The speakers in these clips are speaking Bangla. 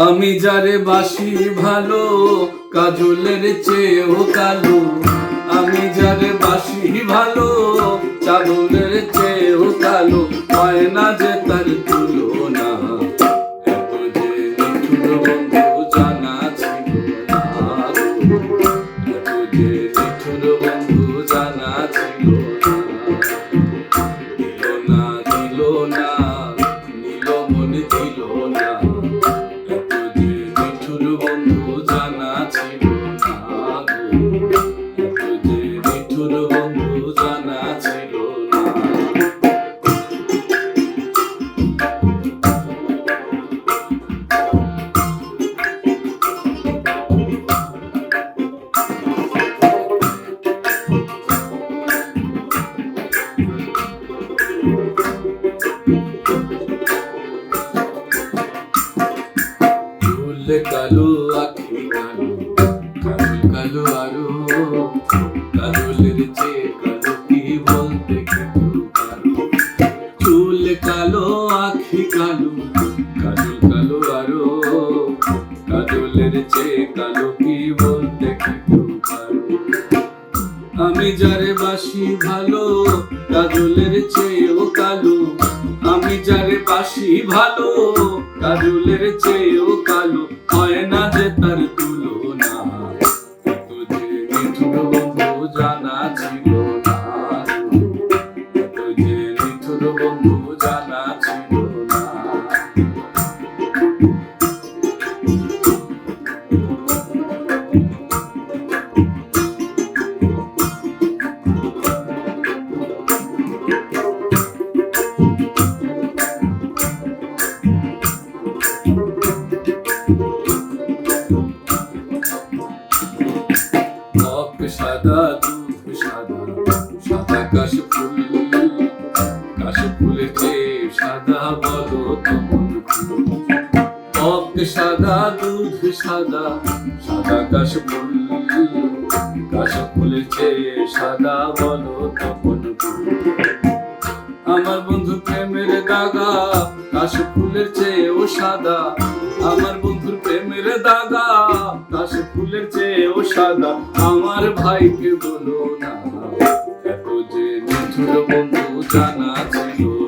আমি যারে বাসি ভালো, কাজলের চেয়েও কালো। আমি যারে বাসি ভালো চাদলের চেয়েও কালো। হয় যে তার যে না। যে বন্ধু জানা ছিল না। না না না। কালো আরও কাজলের চেয়ে কালো কি বলতে কালো চুল কালো আখি কালো কালো কালো আরও কাজলের চেয়ে কালো কি বলতে আমি যারে বাসি ভালো কাজলের চেয়েও কালো আমি যারে বাসি ভালো কাজলের চেয়েও কালো সাদা দুধ সাদা সাদা কাশ ফুল। কাশ ফুলের সাদা বলো ফুল। আমার বন্ধু প্রেমের দাগা, কাশ ফুলের চেয়েও সাদা সাদা আমার ভাইকে বলো না। এত যে নিঠুর বন্ধু জানা ছিল।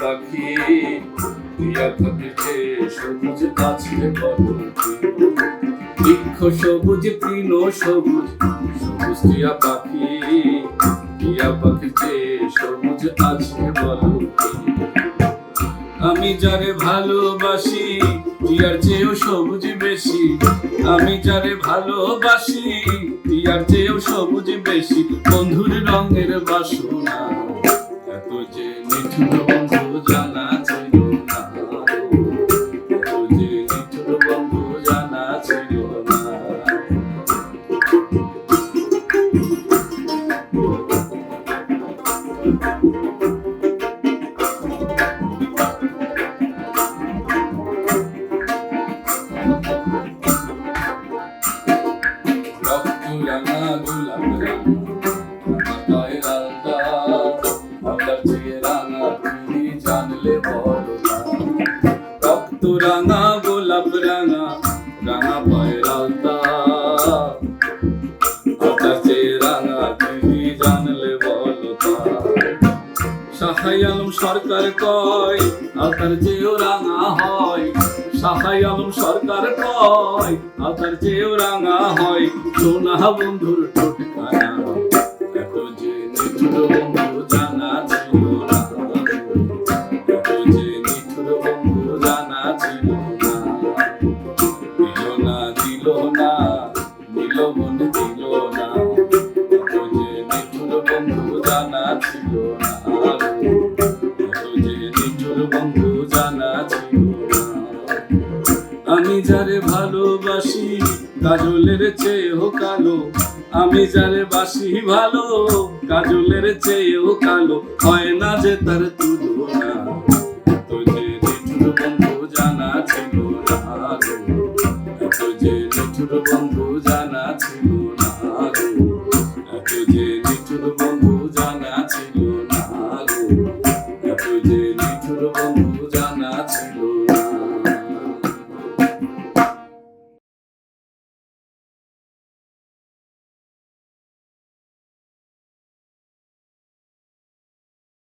পাখি সবুজ কত বৃক্ষ সবুজ তৃণ সবুজ সবুজ পাখি সবুজ আমি যারে ভালোবাসি টিয়ার চেয়েও সবুজ বেশি। আমি যারে ভালোবাসি টিয়ার চেয়েও সবুজ বেশি। বন্ধুর রঙের বাসনা। যে নিঠুর সাহাই আলম সরকার কয়, আলতার চেয়েও রাঙা হয়। শাখাই সরকার কয় আতার চেয়েও রাঙা হয়। সোনা বন্ধুর এত যে বন্ধু আমি যারে ভালোবাসি, কাজলের চেয়েও কালো। আমি যারে বাসি ভালো, কাজলের চেয়েও কালো। হয় না যে তার তুলনা জানা ছিল না